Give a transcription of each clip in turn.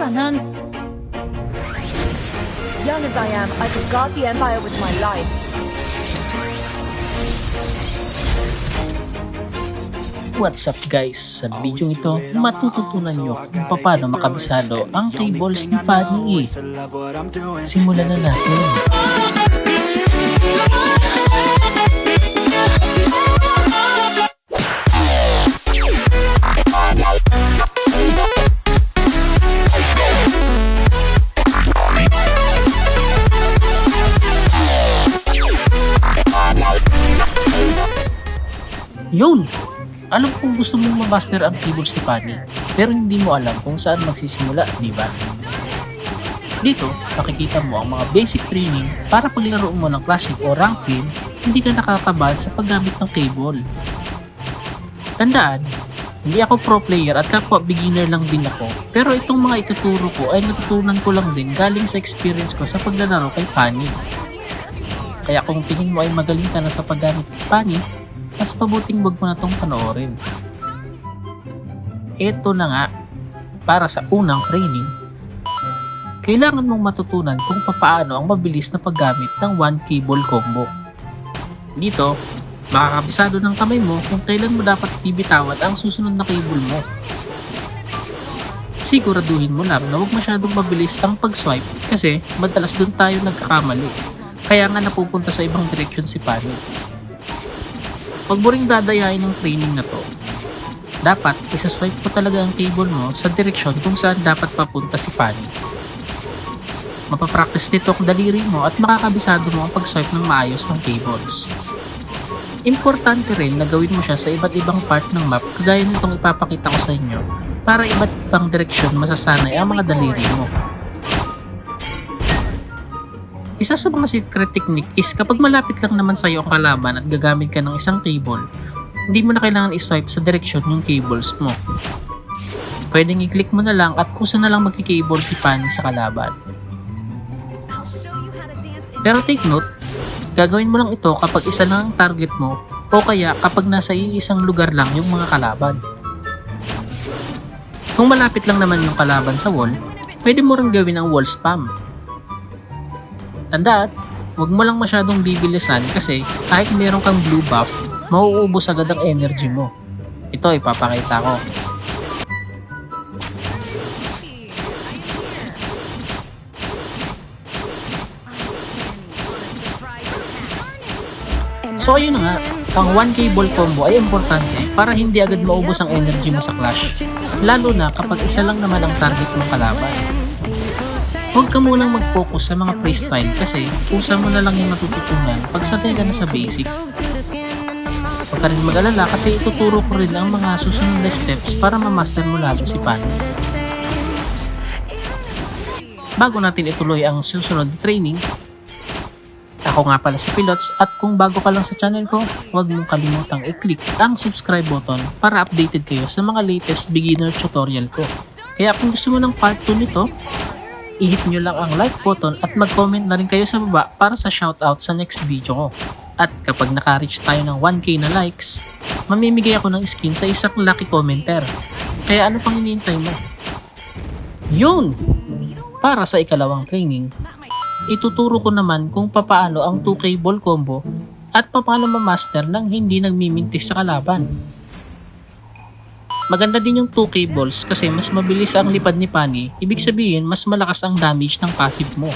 kailangan. Young as I am, I could guard the Empire with my life. What's up guys? Sa video ito, matututunan nyo kung paano makabisado ang cables ni Fanny. Simulan na natin. Yun! Alam kong gusto mong ma-master ang cables ni Fanny, pero hindi mo alam kung saan magsisimula, di ba? Dito, makikita mo ang mga basic training para paglaro mo ng classic o rank pin, hindi ka nakakabal sa paggamit ng cable. Tandaan, hindi ako pro player at kapwa beginner lang din ako, pero itong mga ituturo ko ay natutunan ko lang din galing sa experience ko sa paglalaro kay Fanny. Kaya kung tingin mo ay magaling ka na sa paggamit ng Fanny, mas mabuting wag mo na tong panoorin. Ito na nga, para sa unang training, kailangan mong matutunan kung papaano ang mabilis na paggamit ng one cable combo. Dito, makakabisado ng kamay mo kung kailan mo dapat bibitawan ang susunod na cable mo. Siguraduhin mo lang na huwag masyadong mabilis ang pag-swipe kasi madalas doon tayo nagkakamali. Kaya nga napupunta sa ibang direksyon si Pani. Huwag mo ring dadayain ng training na to. Dapat, isaswipe mo talaga ang cable mo sa direksyon kung saan dapat papunta si Pani. Mapapractice nito ang daliri mo at makakabisado mo ang pag-swipe ng maayos ng cables. Importante rin na gawin mo siya sa iba't ibang part ng map kagaya nitong ipapakita ko sa inyo para iba't ibang direksyon masasanay ang mga daliri mo. Isa sa mga secret technique is kapag malapit lang naman sa'yo ang kalaban at gagamit ka ng isang cable, hindi mo na kailangan iswipe sa direksyon yung cables mo. Pwedeng i-click mo na lang at kusa na lang magkikable si Fanny sa kalaban. Pero take note, gagawin mo lang ito kapag isa lang ang target mo o kaya kapag nasa iisang lugar lang yung mga kalaban. Kung malapit lang naman yung kalaban sa wall, pwede mo rin gawin ang wall spam. Tandaan, huwag mo lang masyadong bibilisan kasi kahit meron kang blue buff, mauubos agad ang energy mo. Ito ipapakita ko. So ayun nga, ang 1k ball combo ay importante para hindi agad maubos ang energy mo sa clash. Lalo na kapag isa lang naman ang target mong kalaban. Huwag ka munang mag-focus sa mga freestyle kasi kusa mo na lang yung matututunan pag sanay ka na sa basic. Huwag ka rin mag-alala kasi ituturo ko rin ang mga susunod na steps para ma-master mo lalo si Pan. Bago natin ituloy ang susunod training, ako nga pala si Pilots at kung bago ka lang sa channel ko, huwag mong kalimutang i-click ang subscribe button para updated kayo sa mga latest beginner tutorial ko. Kaya kung gusto mo ng part 2 nito, i-hit nyo lang ang like button at mag-comment na rin kayo sa baba para sa shoutout sa next video ko. At kapag naka-reach tayo ng 1k na likes, mamimigay ako ng skin sa isang lucky commenter. Kaya ano pang iniintay mo? Yun! Para sa ikalawang training, ituturo ko naman kung papaano ang 2k ball combo at papaano ma-master ng hindi nagmimintis sa kalaban. Maganda din yung 2k balls kasi mas mabilis ang lipad ni Pani, ibig sabihin mas malakas ang damage ng passive mo.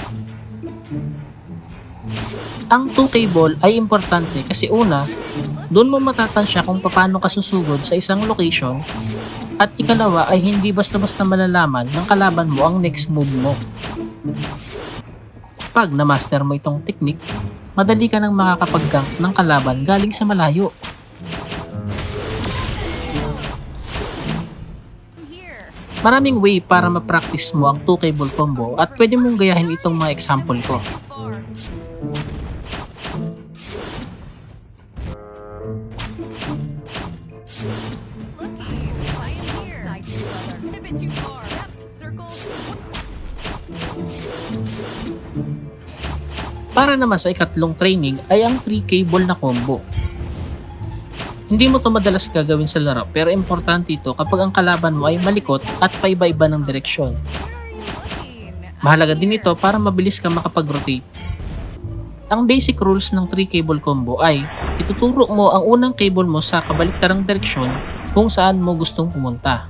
Ang 2k ball ay importante kasi una, doon mo matatansya kung paano ka susugod sa isang location at ikalawa ay hindi basta-basta malalaman ng kalaban mo ang next move mo. Pag na-master mo itong technique, madali ka nang makakapag-gank ng kalaban galing sa malayo. Maraming way para ma-practice mo ang 2 cable combo at pwede mong gayahin itong mga example ko. Para naman sa ikatlong training ay ang 3 cable na combo. Hindi mo to madalas gagawin sa laro pero importante ito kapag ang kalaban mo ay malikot at paiba-iba ng direksyon. Mahalaga din ito para mabilis ka makapag-rotate. Ang basic rules ng 3 cable combo ay ituturo mo ang unang cable mo sa kabaliktarang direksyon kung saan mo gustong pumunta.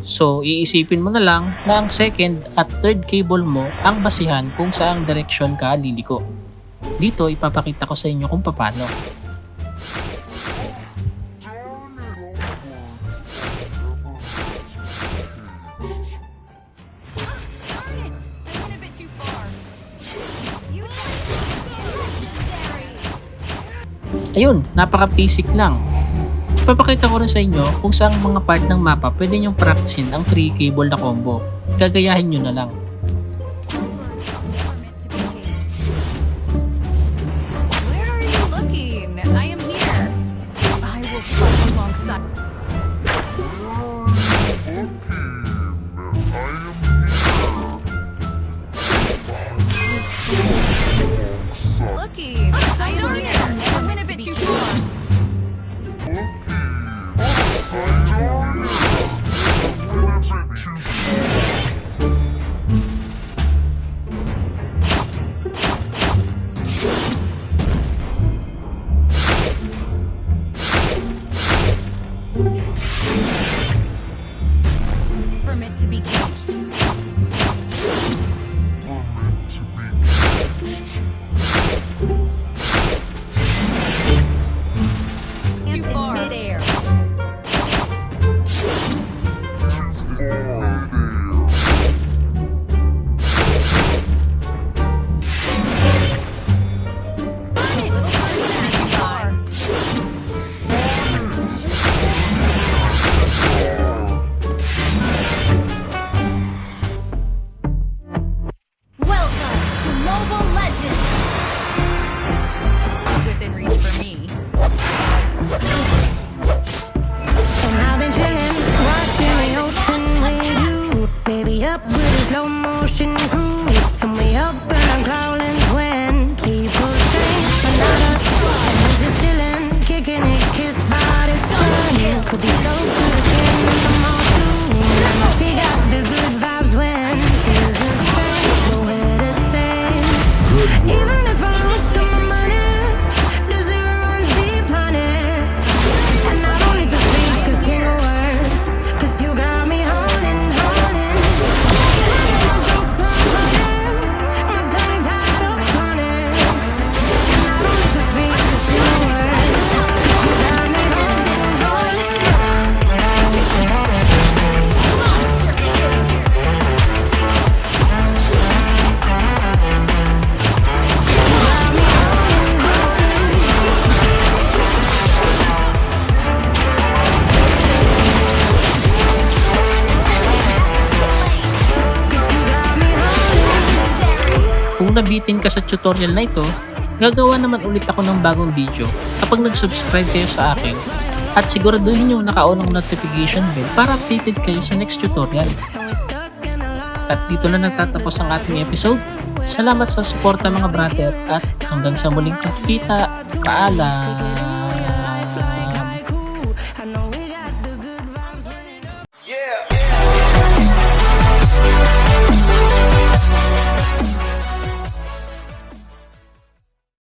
So, iisipin mo na lang na ang second at third cable mo ang basihan kung saang direksyon ka liliko. Dito, ipapakita ko sa inyo kung paano. Ayun, napaka-basic lang. Ipapakita ko rin sa inyo kung saang mga part ng mapa pwede nyong practicein ang 3 cable na combo. Gagayahin nyo na lang. Where Kung nabitin ka sa tutorial na ito, gagawa naman ulit ako ng bagong video kapag nag-subscribe kayo sa akin at siguraduhin nyo naka-on ang notification bell para updated kayo sa next tutorial. At dito na nagtatapos ang ating episode. Salamat sa suporta mga brother at hanggang sa muling pagkita. Paalam!